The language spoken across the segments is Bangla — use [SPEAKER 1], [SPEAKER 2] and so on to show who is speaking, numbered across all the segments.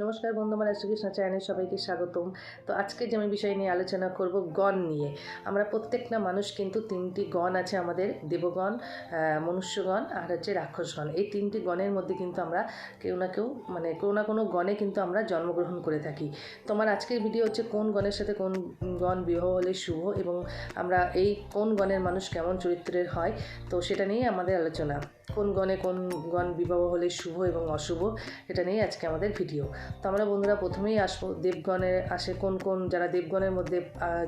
[SPEAKER 1] নমস্কার বন্ধু, আমার শ্রীকৃষ্ণ চ্যানেলে সবাইকে স্বাগতম। তো আজকে যে আমি বিষয় নিয়ে আলোচনা করব, গণ নিয়ে। আমরা প্রত্যেকটা মানুষ কিন্তু তিনটি গণ আছে আমাদের, দেবগণ মনুষ্যগণ আর হচ্ছে রাক্ষসগণ। এই তিনটি গণের মধ্যে কিন্তু আমরা কেউ না কেউ মানে কোনো না কোনো গণে কিন্তু আমরা জন্মগ্রহণ করে থাকি। তোমার আজকের ভিডিও হচ্ছে কোন গণের সাথে কোন গণ বিবাহ হলে শুভ এবং আমরা এই কোন গণের মানুষ কেমন চরিত্রের হয়, তো সেটা নিয়ে আমাদের আলোচনা। কোন গণে কোন গণ বিবাহ হলে শুভ এবং অশুভ, এটা নিয়ে আজকে আমাদের ভিডিও। তো আমরা বন্ধুরা প্রথমেই আসব দেবগণের আসে কোন কোন, যারা দেবগণের মধ্যে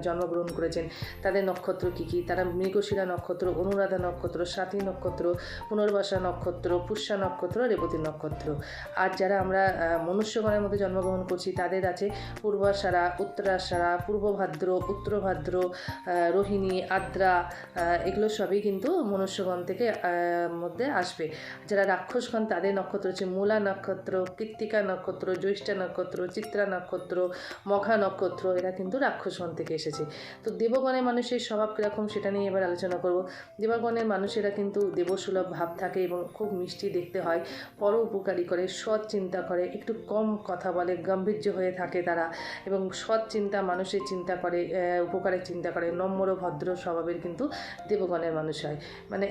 [SPEAKER 1] জন্মগ্রহণ করেছেন, তাদের নক্ষত্র কী কী? তারা মৃগশিরা নক্ষত্র, অনুরাধা নক্ষত্র সাথী নক্ষত্র, পুনর্বাসা নক্ষত্র, পুষ্যা নক্ষত্র, রেবতী নক্ষত্র। আর যারা আমরা মনুষ্যগণের মধ্যে জন্মগ্রহণ করছি, তাদের আছে পূর্বাষাঢ়া উত্তরাষাঢ়া পূর্বভাদ্র, উত্তরভাদ্র রোহিণী, আদ্রা এগুলো সবই কিন্তু মনুষ্যগণ থেকে মধ্যে আসবে। যারা রাক্ষসগণ তাদের নক্ষত্র হচ্ছে মূলা নক্ষত্র, কৃত্তিকা নক্ষত্র, জ্যৈষ্ঠা নক্ষত্র, চিত্রা নক্ষত্র, মঘা নক্ষত্র, এরা কিন্তু রাক্ষসগণ থেকে এসেছে। তো দেবগণের মানুষের স্বভাব কীরকম সেটা নিয়ে এবার আলোচনা করব। দেবগণের মানুষেরা কিন্তু দেবসুলভ ভাব থাকে এবং খুব মিষ্টি দেখতে হয় পর উপকারী করে, সৎ চিন্তা করে, একটু কম কথা বলে, গাম্ভীর্য হয়ে থাকে তারা এবং সৎ চিন্তা মানুষের চিন্তা করে উপকারের চিন্তা করে। নম্র, ভদ্র স্বভাবের কিন্তু দেবগণের মানুষ হয়। মানে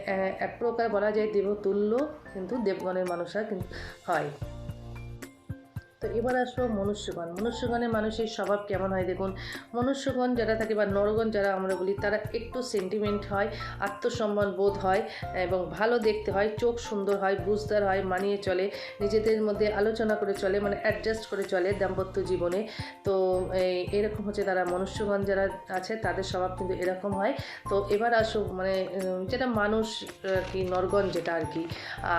[SPEAKER 1] এক প্রকার বলা যায় দেবতুল্য কিন্তু দেবগণের মানুষরা কিন্তু হয়। তো এবার আসব মনুষ্যগণ। মনুষ্যগণের মানুষের স্বভাব কেমন হয় দেখুন? মনুষ্যগণ যারা থাকে বা নরগণ যারা আমরা বলি, তারা একটু সেন্টিমেন্ট হয়, আত্মসম্মান বোধ হয় এবং ভালো দেখতে হয়, চোখ সুন্দর হয়, বুঝদার হয়, মানিয়ে চলে, নিজেদের মধ্যে আলোচনা করে চলে মানে অ্যাডজাস্ট করে চলে দাম্পত্য জীবনে। তো এরকম হচ্ছে তারা মনুষ্যগণ যারা আছে, তাদের স্বভাব কিন্তু এরকম হয়। তো এবার আসো মানে যেটা মানুষ, আর কি, নরগণ যেটা আর কি।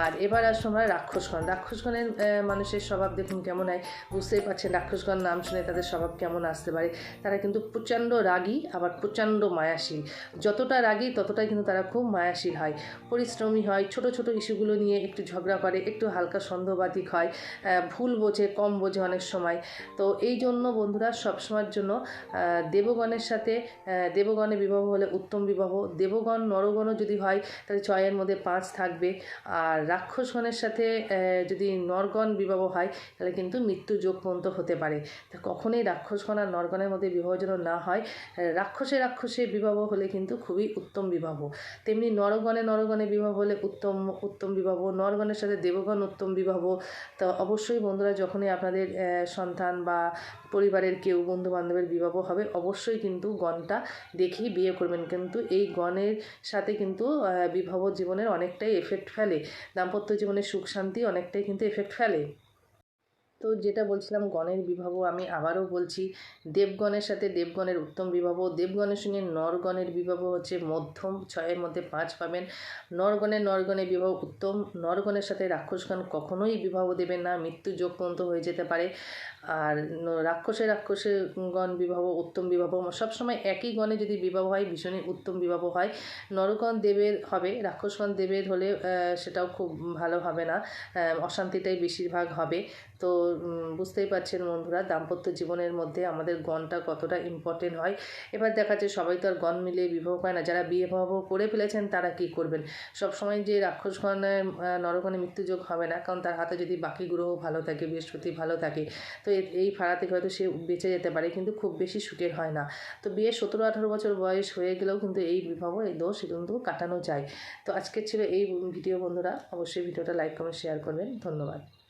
[SPEAKER 1] আর এবার আসো আমরা রাক্ষসগণ। রাক্ষসগণের মানুষের স্বভাব দেখুন কেমন হয় বুঝতেই পারছেন, রাক্ষসগণ নাম শুনে তাদের স্বভাব কেমন আসতে পারে। তারা কিন্তু প্রচণ্ড রাগী, আবার প্রচণ্ড মায়াশীল। যতটা রাগী, ততটাই কিন্তু তারা খুব মায়াশীল হয়। পরিশ্রমী হয়, ছোট ছোট ইস্যুগুলো নিয়ে একটু ঝগড়া করে, একটু হালকা সন্দেহবাদিক হয় ভুল বোঝে, কম বোঝে অনেক সময়। তো এই জন্য বন্ধুরা সবসময়ের জন্য দেবগণের সাথে দেবগণে বিবাহ হলে উত্তম বিবাহ। দেবগণ, নরগণও যদি হয় তাহলে ছয়ের মধ্যে পাঁচ থাকবে। আর রাক্ষসগণের সাথে যদি নরগণ বিবাহ হয়, তাহলে কিন্তু মৃত্যু যোগ পর্যন্ত হতে পারে। তা কখনোই রাক্ষসগণ আর নরগণের মধ্যে বিবাহ যেন না হয়। রাক্ষসে রাক্ষসে বিবাহ হলে কিন্তু খুবই উত্তম বিবাহ। তেমনি নরগণে নরগণে বিবাহ হলে উত্তম উত্তম বিবাহ। নরগণের সাথে দেবগণ উত্তম বিবাহ। তো অবশ্যই বন্ধুরা, যখনই আপনাদের সন্তান বা পরিবারের কেউ বন্ধু বান্ধবের বিবাহ হবে, অবশ্যই কিন্তু গণটা দেখেই বিয়ে করবেন। কিন্তু এই গণের সাথে কিন্তু বিবাহ জীবনের অনেকটাই এফেক্ট ফেলে। দাম্পত্য জীবনের সুখ শান্তি অনেকটাই কিন্তু এফেক্ট ফেলে। তো যেটা বলছিলাম, গণের বিবাহ আমি আবারও বলছি। দেবগণের সাথে দেবগণের উত্তম বিবাহ। দেবগণের সঙ্গে নরগণের বিবাহ হচ্ছে মধ্যম, ছয়ের মধ্যে পাঁচ পাবেন। নরগণের নরগণের বিবাহ উত্তম। নরগণের সাথে রাক্ষসগণ কখনোই বিবাহ দেবেন না। মৃত্যু যোগ পর্যন্ত হয়ে যেতে পারে। আর রাক্ষসে রাক্ষসে গণ বিবাহ, উত্তম বিবাহ, সবসময় একই গণে যদি বিবাহ হয়, ভীষণই উত্তম বিবাহ হয়। নরগণ দেবের হবে, রাক্ষসগণ দেবের হলে সেটাও খুব ভালো হবে না। অশান্তিটাই বেশিরভাগ হবে। তো বুঝতেই পারছেন বন্ধুরা, দাম্পত্য জীবনের মধ্যে আমাদের গণটা কতটা ইম্পর্টেন্ট হয়। এবার দেখা যাচ্ছে সবাই তো আর গণ মিলিয়ে বিবাহ করে না, যারা বিয়ে বিবাহ করে ফেলেছেন তারা কি করবেন? সব সময় যে রাক্ষসগণের নরগণে মৃত্যুযোগ হবে না, কারণ তার হাতে যদি বাকি গ্রহ ভালো থাকে, বৃহস্পতি ভালো থাকে, তো এই ফাড়া থেকে হয়তো সে বেঁচে যেতে পারে, কিন্তু খুব বেশি সুখের হয় না। তো বিয়ে সতেরো আঠারো বছর বয়স হয়ে গেলেও কিন্তু এই বিবাহ, এই দোষ কিন্তু কাটানো যায়। তো আজকে ছিল এই ভিডিও বন্ধুরা, অবশ্যই ভিডিওটা লাইক কমেন্ট শেয়ার করবেন। ধন্যবাদ।